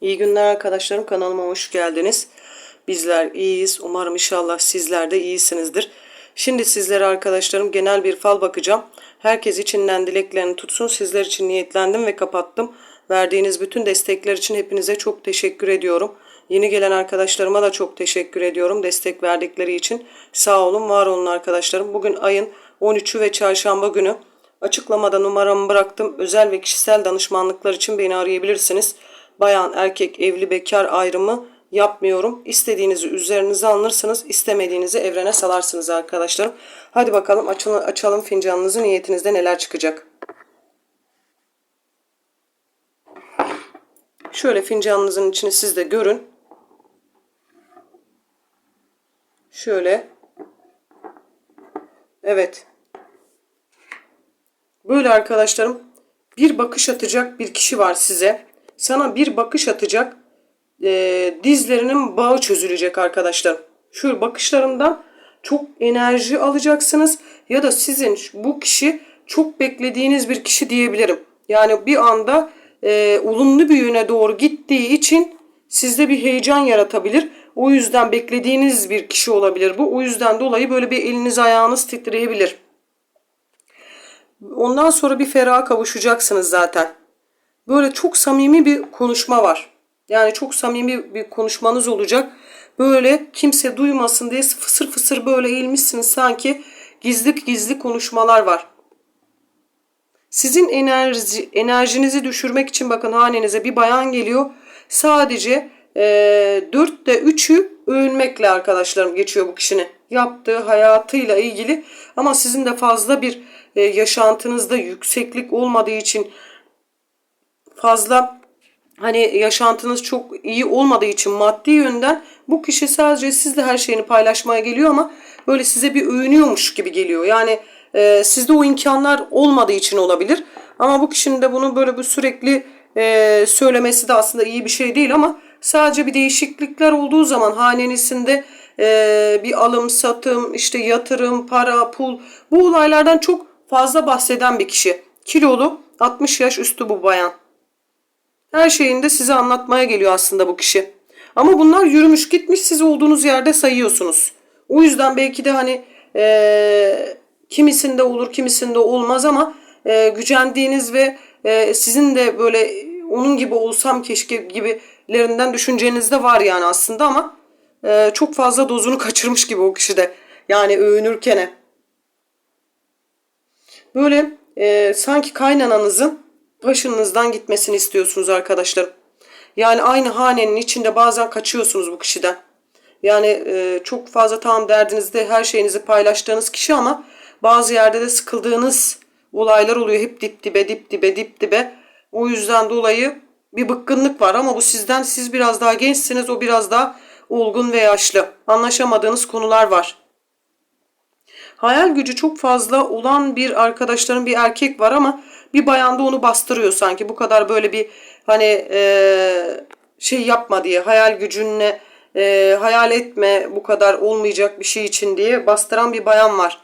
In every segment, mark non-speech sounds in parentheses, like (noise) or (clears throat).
İyi günler arkadaşlarım kanalıma hoş geldiniz. Bizler iyiyiz. Umarım inşallah sizler de iyisinizdir. Şimdi sizlere arkadaşlarım genel bir fal bakacağım. Herkes içinden dileklerini tutsun. Sizler için niyetlendim ve kapattım. Verdiğiniz bütün destekler için hepinize çok teşekkür ediyorum. Yeni gelen arkadaşlarıma da çok teşekkür ediyorum destek verdikleri için. Sağ olun, var olun arkadaşlarım. Bugün ayın 13'ü ve çarşamba günü. Açıklamada numaramı bıraktım. Özel ve kişisel danışmanlıklar için beni arayabilirsiniz. Bayan, erkek, evli, bekar ayrımı yapmıyorum. İstediğinizi üzerinize alırsınız. istemediğinizi evrene salarsınız arkadaşlarım. Hadi bakalım açalım, açalım fincanınızı. Niyetinizde neler çıkacak? Şöyle fincanınızın içini siz de görün. Şöyle. Evet. Böyle arkadaşlarım bir bakış atacak bir kişi var size. Sana bir bakış atacak. e, dizlerinin bağı çözülecek arkadaşlar. Şu bakışlarından çok enerji alacaksınız. Ya da sizin bu kişi çok beklediğiniz bir kişi diyebilirim. Yani bir anda e, olumlu bir yöne doğru gittiği için sizde bir heyecan yaratabilir. O yüzden beklediğiniz bir kişi olabilir bu. O yüzden dolayı böyle bir eliniz ayağınız titreyebilir. Ondan sonra bir feraha kavuşacaksınız zaten. Böyle çok samimi bir konuşma var. Yani çok samimi bir konuşmanız olacak. Böyle kimse duymasın diye fısır fısır böyle eğilmişsiniz sanki gizli gizli konuşmalar var. Sizin enerji, enerjinizi düşürmek için bakın hanenize bir bayan geliyor. Sadece e, 4'te 3'ü övünmekle arkadaşlarım geçiyor bu kişinin. Yaptığı hayatıyla ilgili ama sizin de fazla bir e, yaşantınızda yükseklik olmadığı için fazla hani yaşantınız çok iyi olmadığı için maddi yönden bu kişi sadece sizle her şeyini paylaşmaya geliyor ama böyle size bir övünüyormuş gibi geliyor. Yani e, sizde o imkanlar olmadığı için olabilir. Ama bu kişinin de bunu böyle bir sürekli e, söylemesi de aslında iyi bir şey değil ama sadece bir değişiklikler olduğu zaman hanenizde e, bir alım satım işte yatırım para pul bu olaylardan çok fazla bahseden bir kişi. Kilolu 60 yaş üstü bu bayan. Her şeyini de size anlatmaya geliyor aslında bu kişi. Ama bunlar yürümüş gitmiş siz olduğunuz yerde sayıyorsunuz. O yüzden belki de hani e, kimisinde olur kimisinde olmaz ama e, gücendiğiniz ve e, sizin de böyle onun gibi olsam keşke gibilerinden düşünceniz de var yani aslında ama e, çok fazla dozunu (laughs) kaçırmış gibi o kişi de. Yani övünürken. Böyle e, sanki kaynananızın başınızdan gitmesini istiyorsunuz arkadaşlar. Yani aynı hanenin içinde bazen kaçıyorsunuz bu kişiden. Yani e, çok fazla tamam derdinizde her şeyinizi paylaştığınız kişi ama bazı yerde de sıkıldığınız olaylar oluyor. Hep dip dibe dip dibe dip dibe. O yüzden dolayı bir bıkkınlık var ama bu sizden siz biraz daha gençsiniz o biraz daha olgun ve yaşlı. Anlaşamadığınız konular var. Hayal gücü çok fazla olan bir arkadaşların bir erkek var ama bir bayan da onu bastırıyor sanki. Bu kadar böyle bir hani e, şey yapma diye hayal gücünle e, hayal etme bu kadar olmayacak bir şey için diye bastıran bir bayan var.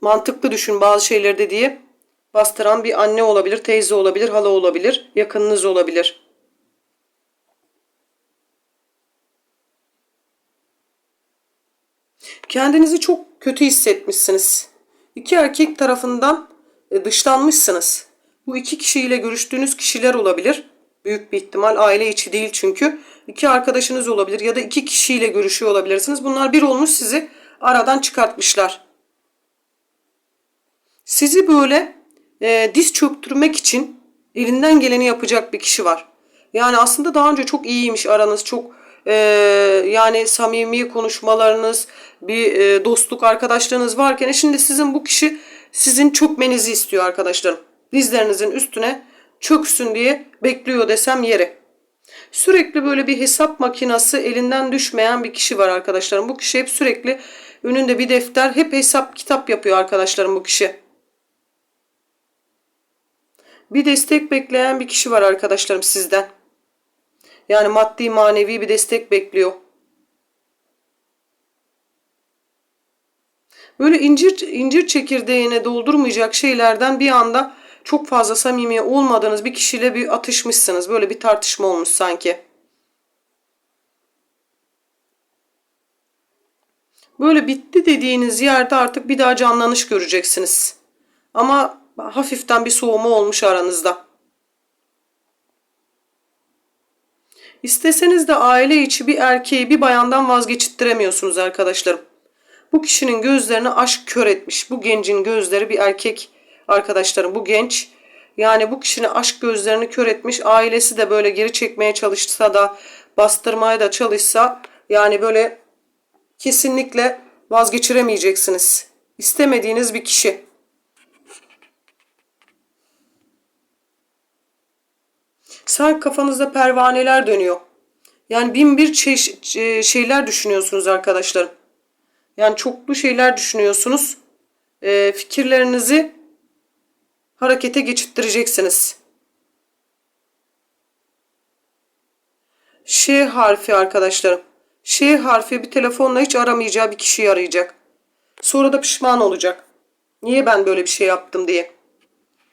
Mantıklı düşün bazı şeyleri de diye bastıran bir anne olabilir, teyze olabilir, hala olabilir, yakınınız olabilir. Kendinizi çok kötü hissetmişsiniz. İki erkek tarafından dışlanmışsınız. Bu iki kişiyle görüştüğünüz kişiler olabilir. Büyük bir ihtimal aile içi değil çünkü. İki arkadaşınız olabilir ya da iki kişiyle görüşüyor olabilirsiniz. Bunlar bir olmuş sizi aradan çıkartmışlar. Sizi böyle e, diz çöktürmek için elinden geleni yapacak bir kişi var. Yani aslında daha önce çok iyiymiş aranız. Çok e, yani samimi konuşmalarınız, bir e, dostluk arkadaşlığınız varken e, şimdi sizin bu kişi sizin çökmenizi istiyor arkadaşlarım. Dizlerinizin üstüne çöksün diye bekliyor desem yeri. Sürekli böyle bir hesap makinası elinden düşmeyen bir kişi var arkadaşlarım. Bu kişi hep sürekli önünde bir defter hep hesap kitap yapıyor arkadaşlarım bu kişi. Bir destek bekleyen bir kişi var arkadaşlarım sizden. Yani maddi manevi bir destek bekliyor. Böyle incir, incir çekirdeğine doldurmayacak şeylerden bir anda çok fazla samimi olmadığınız bir kişiyle bir atışmışsınız. Böyle bir tartışma olmuş sanki. Böyle bitti dediğiniz yerde artık bir daha canlanış göreceksiniz. Ama hafiften bir soğuma olmuş aranızda. İsteseniz de aile içi bir erkeği bir bayandan vazgeçittiremiyorsunuz arkadaşlarım. Bu kişinin gözlerini aşk kör etmiş. Bu gencin gözleri bir erkek arkadaşlarım. Bu genç yani bu kişinin aşk gözlerini kör etmiş. Ailesi de böyle geri çekmeye çalışsa da bastırmaya da çalışsa yani böyle kesinlikle vazgeçiremeyeceksiniz. İstemediğiniz bir kişi. Sanki kafanızda pervaneler dönüyor. Yani bin bir çeşit e, şeyler düşünüyorsunuz arkadaşlarım. Yani çoklu şeyler düşünüyorsunuz. E, fikirlerinizi harekete geçittireceksiniz. Ş harfi arkadaşlarım. Ş harfi bir telefonla hiç aramayacağı bir kişiyi arayacak. Sonra da pişman olacak. Niye ben böyle bir şey yaptım diye.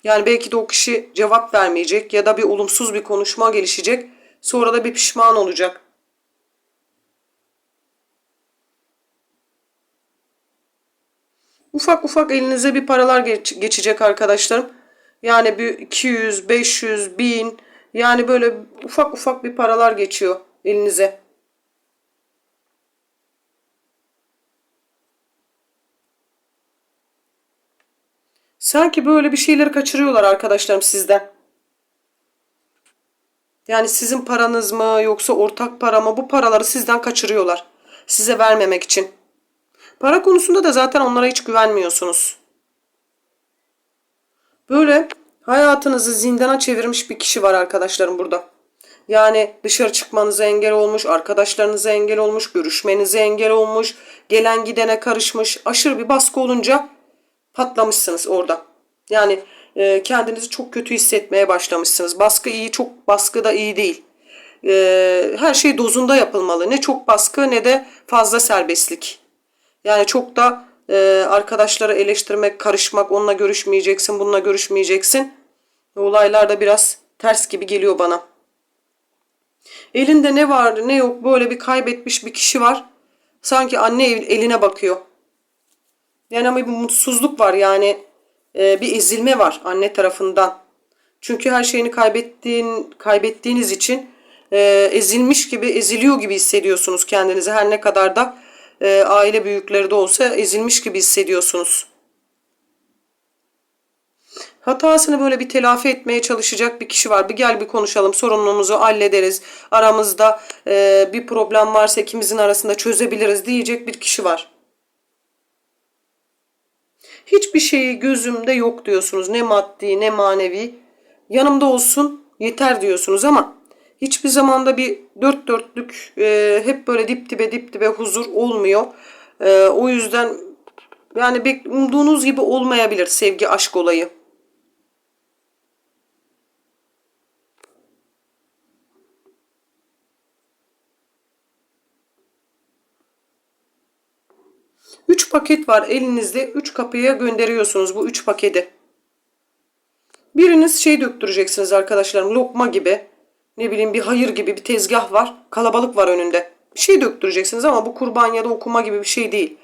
Yani belki de o kişi cevap vermeyecek ya da bir olumsuz bir konuşma gelişecek. Sonra da bir pişman olacak. Ufak ufak elinize bir paralar geç- geçecek arkadaşlarım. Yani bir 200, 500, 1000 yani böyle ufak ufak bir paralar geçiyor elinize. Sanki böyle bir şeyleri kaçırıyorlar arkadaşlarım sizden. Yani sizin paranız mı yoksa ortak para mı bu paraları sizden kaçırıyorlar. Size vermemek için. Para konusunda da zaten onlara hiç güvenmiyorsunuz. Böyle hayatınızı zindana çevirmiş bir kişi var arkadaşlarım burada. Yani dışarı çıkmanıza engel olmuş, arkadaşlarınıza engel olmuş, görüşmenize engel olmuş, gelen gidene karışmış. Aşırı bir baskı olunca patlamışsınız orada. Yani e, kendinizi çok kötü hissetmeye başlamışsınız. Baskı iyi, çok baskı da iyi değil. E, her şey dozunda yapılmalı. Ne çok baskı ne de fazla serbestlik. Yani çok da e, arkadaşları eleştirmek, karışmak, onunla görüşmeyeceksin, bununla görüşmeyeceksin. Olaylar da biraz ters gibi geliyor bana. Elinde ne var ne yok böyle bir kaybetmiş bir kişi var. Sanki anne eline bakıyor. Yani ama bir mutsuzluk var yani e, bir ezilme var anne tarafından. Çünkü her şeyini kaybettiğin kaybettiğiniz için e, ezilmiş gibi eziliyor gibi hissediyorsunuz kendinizi. Her ne kadar da e, aile büyükleri de olsa ezilmiş gibi hissediyorsunuz. Hatasını böyle bir telafi etmeye çalışacak bir kişi var. Bir gel bir konuşalım sorunumuzu hallederiz. Aramızda e, bir problem varsa ikimizin arasında çözebiliriz diyecek bir kişi var. Hiçbir şeyi gözümde yok diyorsunuz. Ne maddi ne manevi. Yanımda olsun yeter diyorsunuz ama hiçbir zamanda bir dört dörtlük e, hep böyle dip dibe dip dibe huzur olmuyor. E, o yüzden yani umduğunuz gibi olmayabilir sevgi aşk olayı. Üç paket var elinizde. Üç kapıya gönderiyorsunuz bu üç paketi. Biriniz şey döktüreceksiniz arkadaşlarım. Lokma gibi. Ne bileyim bir hayır gibi bir tezgah var. Kalabalık var önünde. Bir şey döktüreceksiniz ama bu kurban ya da okuma gibi bir şey değil.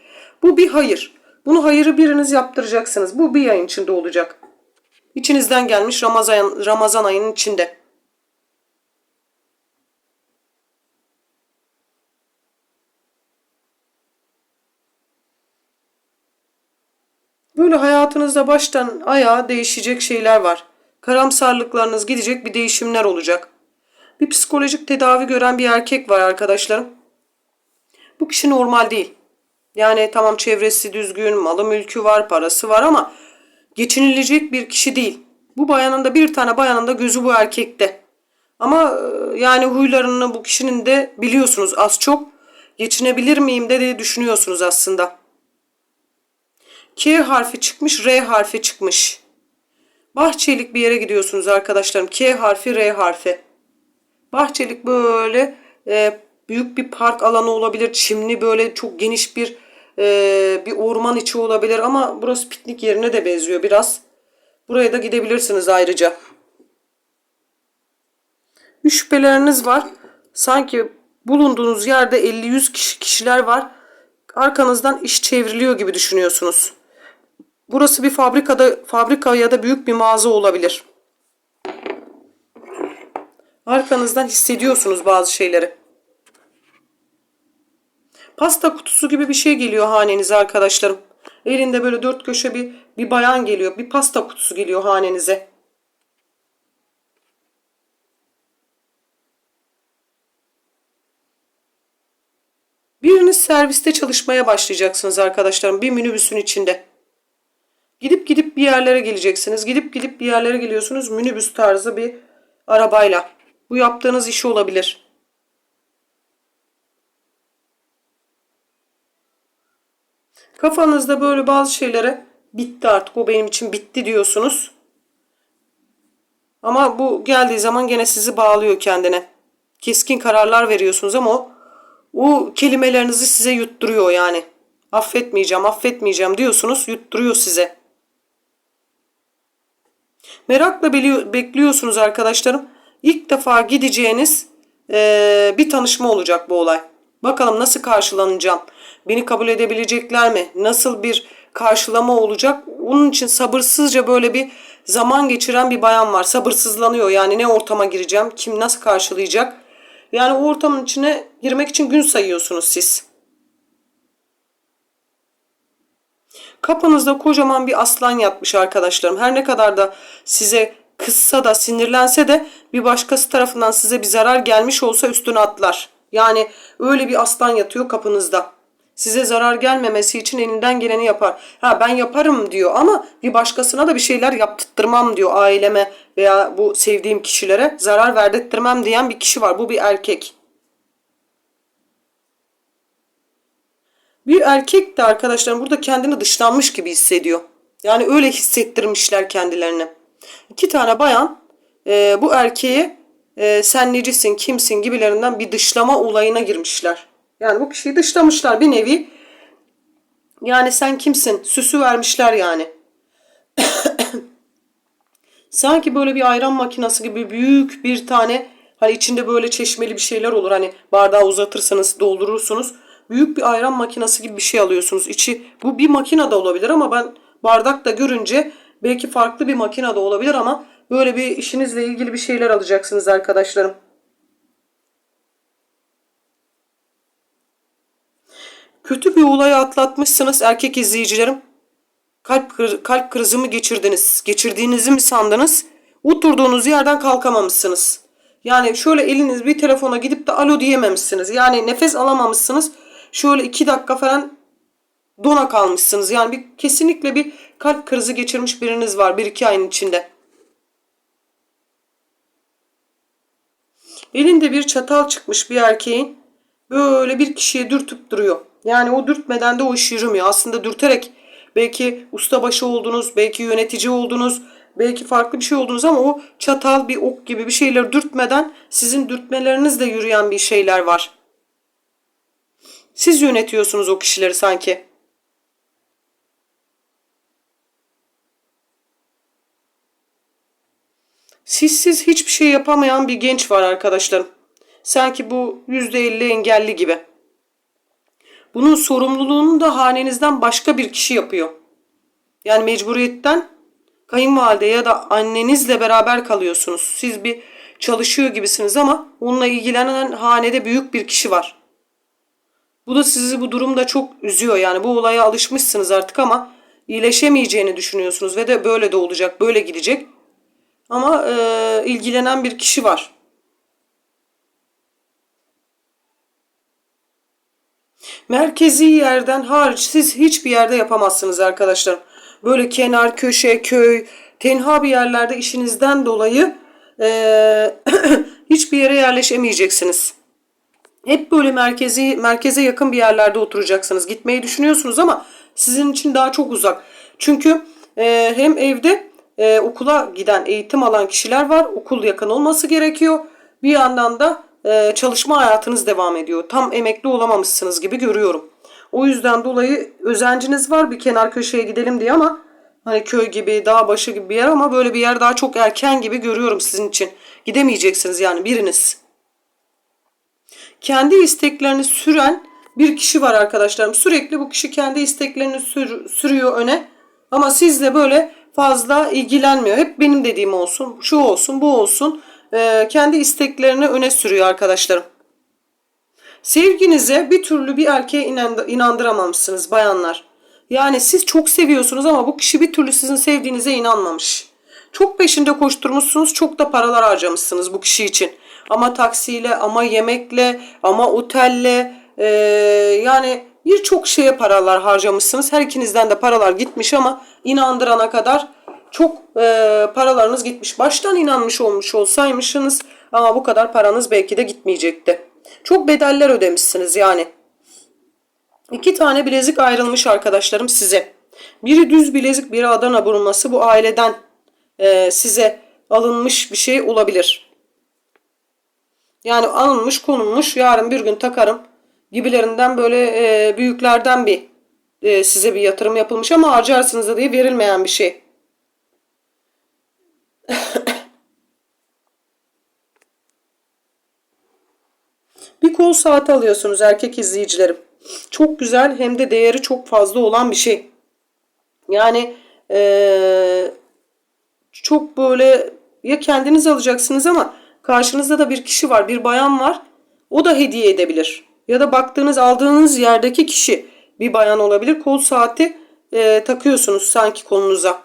Bu bir hayır. Bunu hayırı biriniz yaptıracaksınız. Bu bir ayın içinde olacak. İçinizden gelmiş Ramazan, Ramazan ayının içinde. Böyle hayatınızda baştan ayağa değişecek şeyler var. Karamsarlıklarınız gidecek bir değişimler olacak. Bir psikolojik tedavi gören bir erkek var arkadaşlarım. Bu kişi normal değil. Yani tamam çevresi düzgün, malı mülkü var, parası var ama geçinilecek bir kişi değil. Bu bayanın da bir tane bayanın da gözü bu erkekte. Ama e, yani huylarını bu kişinin de biliyorsunuz az çok. Geçinebilir miyim de diye düşünüyorsunuz aslında. K harfi çıkmış, R harfi çıkmış. Bahçelik bir yere gidiyorsunuz arkadaşlarım. K harfi, R harfi. Bahçelik böyle e, büyük bir park alanı olabilir. Çimli böyle çok geniş bir e, bir orman içi olabilir ama burası piknik yerine de benziyor biraz. Buraya da gidebilirsiniz ayrıca. Bir şüpheleriniz var. Sanki bulunduğunuz yerde 50-100 kişi, kişiler var. arkanızdan iş çevriliyor gibi düşünüyorsunuz. Burası bir fabrikada fabrika ya da büyük bir mağaza olabilir. Arkanızdan hissediyorsunuz bazı şeyleri. Pasta kutusu gibi bir şey geliyor hanenize arkadaşlarım. Elinde böyle dört köşe bir, bir bayan geliyor. Bir pasta kutusu geliyor hanenize. Biriniz serviste çalışmaya başlayacaksınız arkadaşlarım. Bir minibüsün içinde. Gidip gidip bir yerlere geleceksiniz. Gidip gidip bir yerlere geliyorsunuz. Minibüs tarzı bir arabayla. Bu yaptığınız iş olabilir. Kafanızda böyle bazı şeylere bitti artık o benim için bitti diyorsunuz. Ama bu geldiği zaman gene sizi bağlıyor kendine. Keskin kararlar veriyorsunuz ama o, o kelimelerinizi size yutturuyor yani. Affetmeyeceğim, affetmeyeceğim diyorsunuz, yutturuyor size. Merakla bekliyorsunuz arkadaşlarım. İlk defa gideceğiniz ee, bir tanışma olacak bu olay. Bakalım nasıl karşılanacağım? Beni kabul edebilecekler mi? Nasıl bir karşılama olacak? Onun için sabırsızca böyle bir zaman geçiren bir bayan var. Sabırsızlanıyor. Yani ne ortama gireceğim? Kim nasıl karşılayacak? Yani o ortamın içine girmek için gün sayıyorsunuz siz. Kapınızda kocaman bir aslan yatmış arkadaşlarım. Her ne kadar da size kızsa da sinirlense de bir başkası tarafından size bir zarar gelmiş olsa üstüne atlar. Yani öyle bir aslan yatıyor kapınızda. Size zarar gelmemesi için elinden geleni yapar. Ha ben yaparım diyor ama bir başkasına da bir şeyler yaptırtmam diyor aileme veya bu sevdiğim kişilere zarar verdirttirmem diyen bir kişi var. Bu bir erkek. Bir erkek de arkadaşlarım burada kendini dışlanmış gibi hissediyor. Yani öyle hissettirmişler kendilerini. İki tane bayan e, bu erkeğe e, sen necisin, kimsin gibilerinden bir dışlama olayına girmişler. Yani bu kişiyi dışlamışlar bir nevi. Yani sen kimsin? Süsü vermişler yani. (coughs) Sanki böyle bir ayran makinesi gibi büyük bir tane hani içinde böyle çeşmeli bir şeyler olur. Hani bardağı uzatırsanız doldurursunuz. Büyük bir ayran makinesi gibi bir şey alıyorsunuz. İçi bu bir makine de olabilir ama ben bardakta görünce belki farklı bir makine de olabilir ama böyle bir işinizle ilgili bir şeyler alacaksınız arkadaşlarım. Kötü bir olayı atlatmışsınız erkek izleyicilerim. Kalp, kalp krizi mi geçirdiniz? Geçirdiğinizi mi sandınız? Oturduğunuz yerden kalkamamışsınız. Yani şöyle eliniz bir telefona gidip de alo diyememişsiniz. Yani nefes alamamışsınız. Şöyle iki dakika falan dona kalmışsınız. Yani bir kesinlikle bir kalp krizi geçirmiş biriniz var bir iki ayın içinde. Elinde bir çatal çıkmış bir erkeğin böyle bir kişiye dürtüp duruyor. Yani o dürtmeden de o iş yürümüyor. Aslında dürterek belki ustabaşı oldunuz, belki yönetici oldunuz, belki farklı bir şey oldunuz ama o çatal bir ok gibi bir şeyler dürtmeden sizin dürtmelerinizle yürüyen bir şeyler var. Siz yönetiyorsunuz o kişileri sanki. Sizsiz hiçbir şey yapamayan bir genç var arkadaşlarım. Sanki bu %50 engelli gibi. Bunun sorumluluğunu da hanenizden başka bir kişi yapıyor. Yani mecburiyetten kayınvalide ya da annenizle beraber kalıyorsunuz. Siz bir çalışıyor gibisiniz ama onunla ilgilenen hanede büyük bir kişi var. Bu da sizi bu durumda çok üzüyor. Yani bu olaya alışmışsınız artık ama iyileşemeyeceğini düşünüyorsunuz ve de böyle de olacak, böyle gidecek. Ama e, ilgilenen bir kişi var. Merkezi yerden hariç siz hiçbir yerde yapamazsınız arkadaşlar. Böyle kenar, köşe, köy, tenha bir yerlerde işinizden dolayı e, (clears throat) hiçbir yere yerleşemeyeceksiniz. Hep böyle merkezi merkeze yakın bir yerlerde oturacaksınız. Gitmeyi düşünüyorsunuz ama sizin için daha çok uzak. Çünkü e, hem evde e, okula giden, eğitim alan kişiler var. Okul yakın olması gerekiyor. Bir yandan da e, çalışma hayatınız devam ediyor. Tam emekli olamamışsınız gibi görüyorum. O yüzden dolayı özenciniz var bir kenar köşeye gidelim diye ama hani köy gibi, dağ başı gibi bir yer ama böyle bir yer daha çok erken gibi görüyorum sizin için. Gidemeyeceksiniz yani biriniz. Kendi isteklerini süren bir kişi var arkadaşlarım. Sürekli bu kişi kendi isteklerini sür- sürüyor öne. Ama sizle böyle fazla ilgilenmiyor. Hep benim dediğim olsun, şu olsun, bu olsun. Ee, kendi isteklerini öne sürüyor arkadaşlarım. Sevginize bir türlü bir erkeğe inandı- inandıramamışsınız bayanlar. Yani siz çok seviyorsunuz ama bu kişi bir türlü sizin sevdiğinize inanmamış. Çok peşinde koşturmuşsunuz, çok da paralar harcamışsınız bu kişi için. Ama taksiyle, ama yemekle, ama otelle, eee, yani birçok şeye paralar harcamışsınız. Her ikinizden de paralar gitmiş ama inandırana kadar çok eee, paralarınız gitmiş. Baştan inanmış olmuş olsaymışsınız ama bu kadar paranız belki de gitmeyecekti. Çok bedeller ödemişsiniz yani. İki tane bilezik ayrılmış arkadaşlarım size. Biri düz bilezik, biri Adana burulması. Bu aileden e, size alınmış bir şey olabilir. Yani alınmış, konulmuş, yarın bir gün takarım gibilerinden böyle e, büyüklerden bir e, size bir yatırım yapılmış ama harcarsınız da diye verilmeyen bir şey. (laughs) Bir kol saati alıyorsunuz erkek izleyicilerim. Çok güzel hem de değeri çok fazla olan bir şey. Yani eee, çok böyle ya kendiniz alacaksınız ama karşınızda da bir kişi var, bir bayan var. O da hediye edebilir. Ya da baktığınız, aldığınız yerdeki kişi bir bayan olabilir. Kol saati eee, takıyorsunuz sanki kolunuza.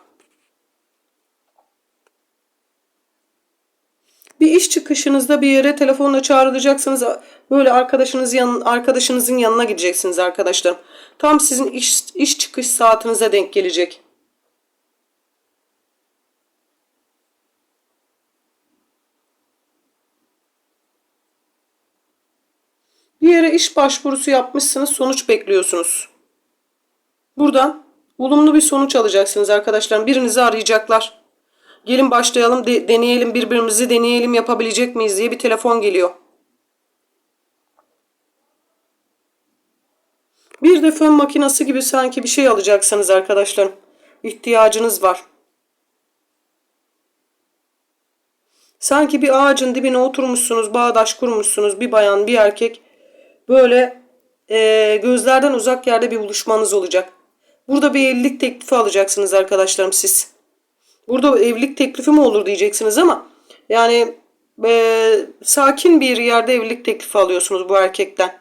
Bir iş çıkışınızda bir yere telefonla çağrılacaksınız. Böyle arkadaşınız yan, arkadaşınızın yanına gideceksiniz arkadaşlarım. Tam sizin iş, iş çıkış saatinize denk gelecek. Yere iş başvurusu yapmışsınız, sonuç bekliyorsunuz. Buradan olumlu bir sonuç alacaksınız arkadaşlar. Birinizi arayacaklar. Gelin başlayalım, de- deneyelim birbirimizi deneyelim yapabilecek miyiz diye bir telefon geliyor. Bir de fön makinesi gibi sanki bir şey alacaksınız arkadaşlarım. İhtiyacınız var. Sanki bir ağacın dibine oturmuşsunuz, bağdaş kurmuşsunuz. Bir bayan, bir erkek. Böyle eee, gözlerden uzak yerde bir buluşmanız olacak. Burada bir evlilik teklifi alacaksınız arkadaşlarım siz. Burada evlilik teklifi mi olur diyeceksiniz ama yani eee, sakin bir yerde evlilik teklifi alıyorsunuz bu erkekten.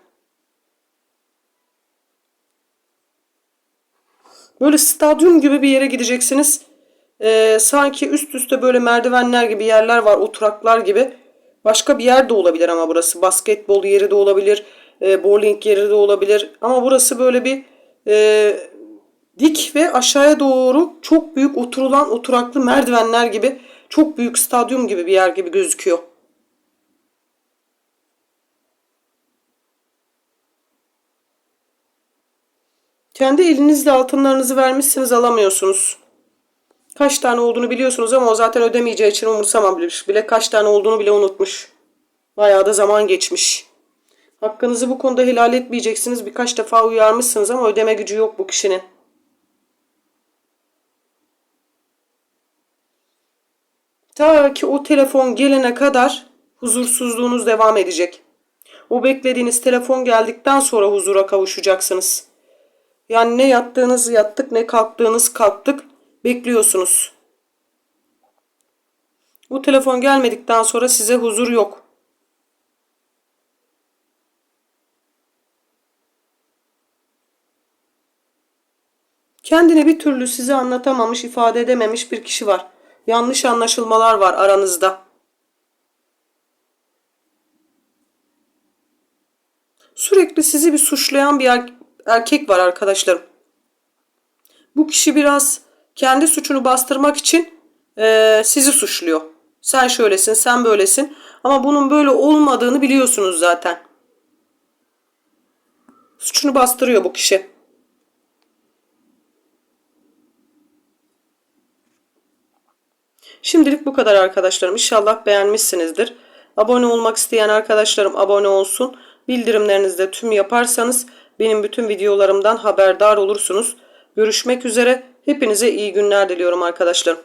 Böyle stadyum gibi bir yere gideceksiniz. Ee, sanki üst üste böyle merdivenler gibi yerler var, oturaklar gibi. Başka bir yer de olabilir ama burası. Basketbol yeri de olabilir, e, bowling yeri de olabilir. Ama burası böyle bir e, dik ve aşağıya doğru çok büyük oturulan oturaklı merdivenler gibi çok büyük stadyum gibi bir yer gibi gözüküyor. Kendi elinizle altınlarınızı vermişsiniz alamıyorsunuz. Kaç tane olduğunu biliyorsunuz ama o zaten ödemeyeceği için umursamamış bile. Kaç tane olduğunu bile unutmuş. Bayağı da zaman geçmiş. Hakkınızı bu konuda helal etmeyeceksiniz. Birkaç defa uyarmışsınız ama ödeme gücü yok bu kişinin. Ta ki o telefon gelene kadar huzursuzluğunuz devam edecek. O beklediğiniz telefon geldikten sonra huzura kavuşacaksınız. Yani ne yattığınız yattık ne kalktığınız kalktık bekliyorsunuz. Bu telefon gelmedikten sonra size huzur yok. Kendini bir türlü size anlatamamış, ifade edememiş bir kişi var. Yanlış anlaşılmalar var aranızda. Sürekli sizi bir suçlayan bir er- erkek var arkadaşlarım. Bu kişi biraz kendi suçunu bastırmak için eee, sizi suçluyor. Sen şöylesin, sen böylesin. Ama bunun böyle olmadığını biliyorsunuz zaten. Suçunu bastırıyor bu kişi. Şimdilik bu kadar arkadaşlarım. İnşallah beğenmişsinizdir. Abone olmak isteyen arkadaşlarım abone olsun. Bildirimlerinizi de tüm yaparsanız benim bütün videolarımdan haberdar olursunuz. Görüşmek üzere. Hepinize iyi günler diliyorum arkadaşlarım.